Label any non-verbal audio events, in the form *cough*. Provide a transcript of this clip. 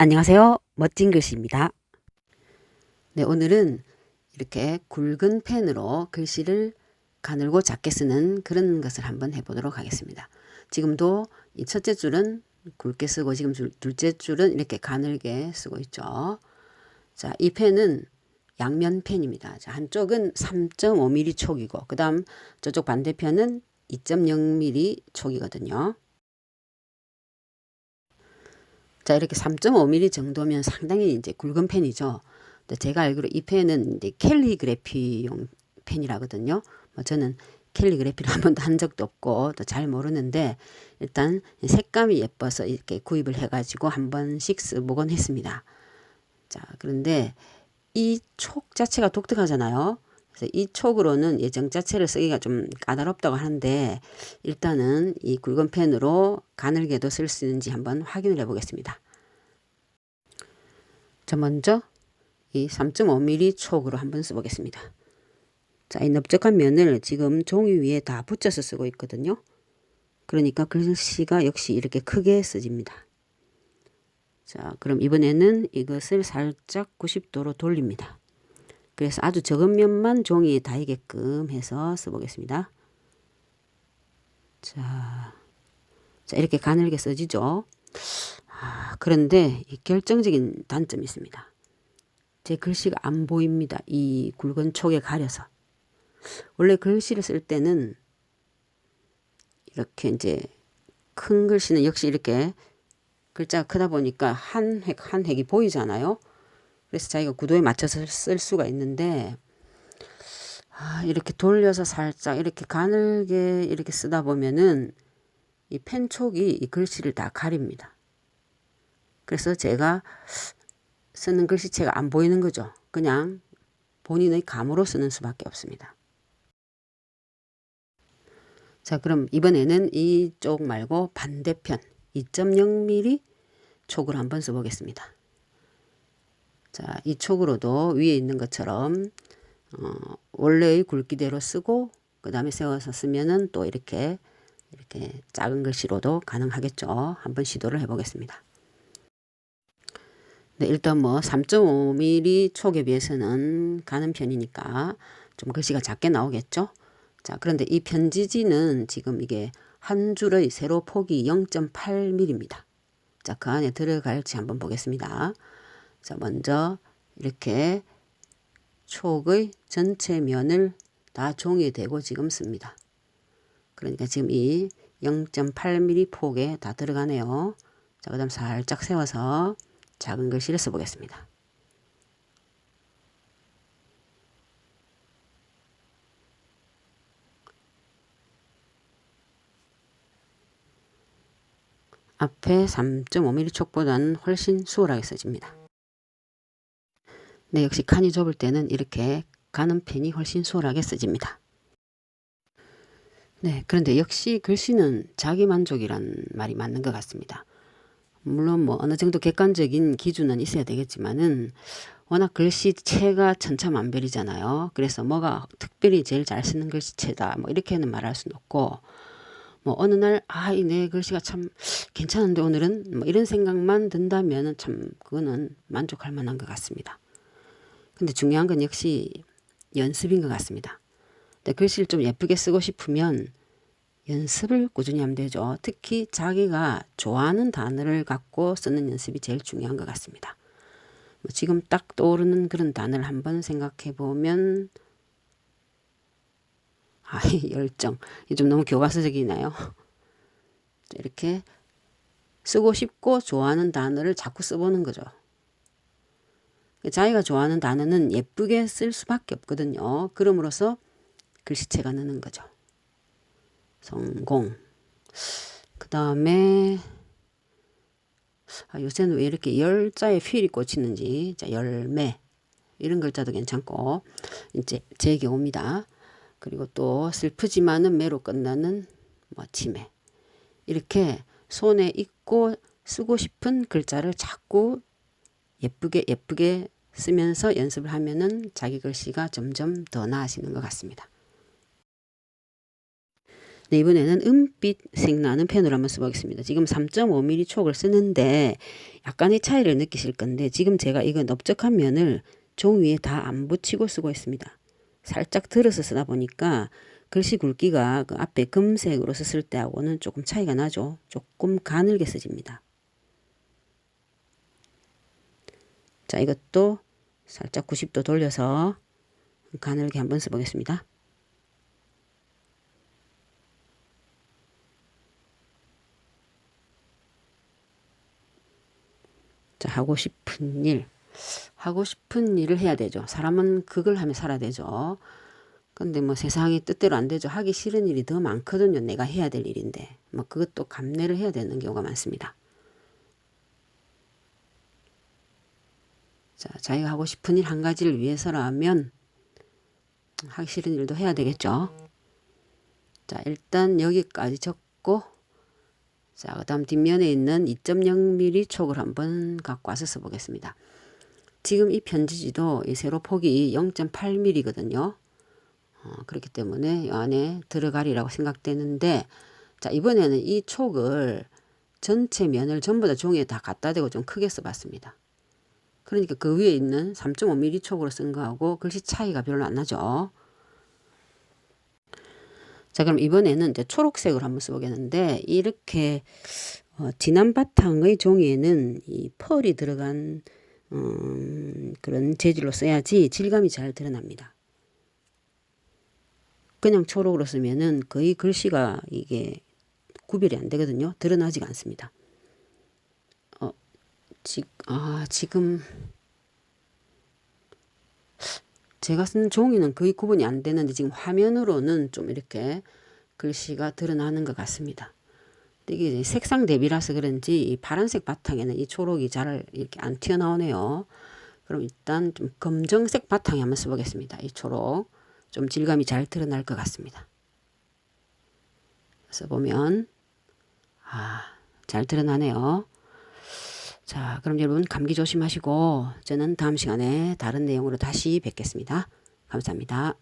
안녕하세요. 멋진 글씨입니다. 네, 오늘은 이렇게 굵은 펜으로 글씨를 가늘고 작게 쓰는 그런 것을 한번 해보도록 하겠습니다. 지금도 이 첫째 줄은 굵게 쓰고 지금 줄, 둘째 줄은 이렇게 가늘게 쓰고 있죠. 자, 이 펜은 양면 펜입니다. 자, 한쪽은 3.5mm 촉이고 그 다음 저쪽 반대편은 2.0mm 촉이거든요. 자, 이렇게 3.5mm 정도면 상당히 이제 굵은 펜이죠. 제가 알기로 이 펜은 이제 캘리그래피용 펜이라거든요. 뭐 저는 캘리그래피를 *laughs* 한 번도 한 적도 없고 또 잘 모르는데 일단 색감이 예뻐서 이렇게 구입을 해가지고 한 번씩 쓰보곤 했습니다. 자, 그런데 이 촉 자체가 독특하잖아요. 그래서 이 촉으로는 예정 자체를 쓰기가 좀 까다롭다고 하는데 일단은 이 굵은 펜으로 가늘게도 쓸 수 있는지 한번 확인을 해 보겠습니다. 자 먼저 이 3.5mm 촉으로 한번 써보겠습니다. 자, 이 넓적한 면을 지금 종이 위에 다 붙여서 쓰고 있거든요. 그러니까 글씨가 역시 이렇게 크게 써집니다. 자, 그럼 이번에는 이것을 살짝 90도로 돌립니다. 그래서 아주 적은 면만 종이에 닿게끔 해서 써보겠습니다. 자, 자 이렇게 가늘게 써지죠. 아, 그런데 이 결정적인 단점이 있습니다. 제 글씨가 안 보입니다. 이 굵은 촉에 가려서. 원래 글씨를 쓸 때는 이렇게 이제 큰 글씨는 역시 이렇게 글자가 크다 보니까 한 획, 한 획이 보이잖아요. 그래서 자기가 구도에 맞춰서 쓸 수가 있는데 아, 이렇게 돌려서 살짝 이렇게 가늘게 이렇게 쓰다 보면은 이 펜촉이 이 글씨를 다 가립니다. 그래서 제가 쓰는 글씨체가 안 보이는 거죠. 그냥 본인의 감으로 쓰는 수밖에 없습니다. 자 그럼 이번에는 이쪽 말고 반대편 2.0mm 촉을 한번 써보겠습니다. 자, 이 촉으로도 위에 있는 것처럼 어, 원래의 굵기대로 쓰고 그 다음에 세워서 쓰면은 또 이렇게 이렇게 작은 글씨로도 가능하겠죠. 한번 시도를 해보겠습니다. 네, 일단 뭐 3.5mm 촉에 비해서는 가는 편이니까 좀 글씨가 작게 나오겠죠. 자, 그런데 이 편지지는 지금 이게 한 줄의 세로 폭이 0.8mm입니다. 자, 그 안에 들어갈지 한번 보겠습니다. 자, 먼저 이렇게 촉의 전체 면을 다 종이에 대고 지금 씁니다. 그러니까 지금 이 0.8mm 폭에 다 들어가네요. 자, 그 다음 살짝 세워서 작은 글씨를 써보겠습니다. 앞에 3.5mm 촉보다는 훨씬 수월하게 써집니다. 네, 역시 칸이 좁을 때는 이렇게 가는 펜이 훨씬 수월하게 써집니다. 네, 그런데 역시 글씨는 자기 만족이란 말이 맞는 것 같습니다. 물론 뭐 어느 정도 객관적인 기준은 있어야 되겠지만은 워낙 글씨체가 천차만별이잖아요. 그래서 뭐가 특별히 제일 잘 쓰는 글씨체다 뭐 이렇게는 말할 수는 없고 뭐 어느 날 아 이 내 글씨가 참 괜찮은데 오늘은 뭐 이런 생각만 든다면은 참 그거는 만족할 만한 것 같습니다. 근데 중요한 건 역시 연습인 것 같습니다. 근데 글씨를 좀 예쁘게 쓰고 싶으면 연습을 꾸준히 하면 되죠. 특히 자기가 좋아하는 단어를 갖고 쓰는 연습이 제일 중요한 것 같습니다. 뭐 지금 딱 떠오르는 그런 단어를 한번 생각해 보면 아, *laughs* 열정. 좀 너무 교과서적이나요? *laughs* 이렇게 쓰고 싶고 좋아하는 단어를 자꾸 써보는 거죠. 자기가 좋아하는 단어는 예쁘게 쓸 수밖에 없거든요. 그럼으로써 글씨체가 느는 거죠. 성공. 그 다음에 아, 요새는 왜 이렇게 열자에 휠이 꽂히는지 자 열매 이런 글자도 괜찮고 이제 제 경우입니다. 그리고 또 슬프지만은 매로 끝나는 뭐 치매 이렇게 손에 익고 쓰고 싶은 글자를 자꾸 예쁘게 예쁘게 쓰면서 연습을 하면은 자기 글씨가 점점 더 나아지는 것 같습니다. 네, 이번에는 은빛 색 나는 펜으로 한번 써보겠습니다. 지금 3.5mm 촉을 쓰는데 약간의 차이를 느끼실 건데 지금 제가 이거 넓적한 면을 종 위에 다 안 붙이고 쓰고 있습니다. 살짝 들어서 쓰다 보니까 글씨 굵기가 그 앞에 금색으로 썼을 때하고는 조금 차이가 나죠. 조금 가늘게 써집니다. 자, 이것도 살짝 90도 돌려서 가늘게 한번 써보겠습니다. 하고 싶은 일. 하고 싶은 일을 해야 되죠. 사람은 그걸 하며 살아야 되죠. 근데 뭐 세상이 뜻대로 안 되죠. 하기 싫은 일이 더 많거든요. 내가 해야 될 일인데. 뭐 그것도 감내를 해야 되는 경우가 많습니다. 자, 자기가 하고 싶은 일 한 가지를 위해서라면 하기 싫은 일도 해야 되겠죠. 자, 일단 여기까지 적고 자, 그 다음 뒷면에 있는 2.0mm 촉을 한번 갖고 와서 써보겠습니다. 지금 이 편지지도 이 세로 폭이 0.8mm거든요. 어, 그렇기 때문에 이 안에 들어가리라고 생각되는데 자, 이번에는 이 촉을 전체 면을 전부 다 종이에 다 갖다 대고 좀 크게 써봤습니다. 그러니까 그 위에 있는 3.5mm 촉으로 쓴 거하고 글씨 차이가 별로 안 나죠. 자 그럼 이번에는 이제 초록색으로 한번 써보겠는데 이렇게 어, 진한 바탕의 종이에는 이 펄이 들어간 음, 그런 재질로 써야지 질감이 잘 드러납니다. 그냥 초록으로 쓰면은 거의 글씨가 이게 구별이 안 되거든요. 드러나지가 않습니다. 어, 지, 아, 지금 제가 쓴 종이는 거의 구분이 안 되는데 지금 화면으로는 좀 이렇게 글씨가 드러나는 것 같습니다. 이게 색상 대비라서 그런지 이 파란색 바탕에는 이 초록이 잘 이렇게 안 튀어나오네요. 그럼 일단 좀 검정색 바탕에 한번 써보겠습니다. 이 초록 좀 질감이 잘 드러날 것 같습니다. 써보면 아, 잘 드러나네요. 자, 그럼 여러분 감기 조심하시고 저는 다음 시간에 다른 내용으로 다시 뵙겠습니다. 감사합니다.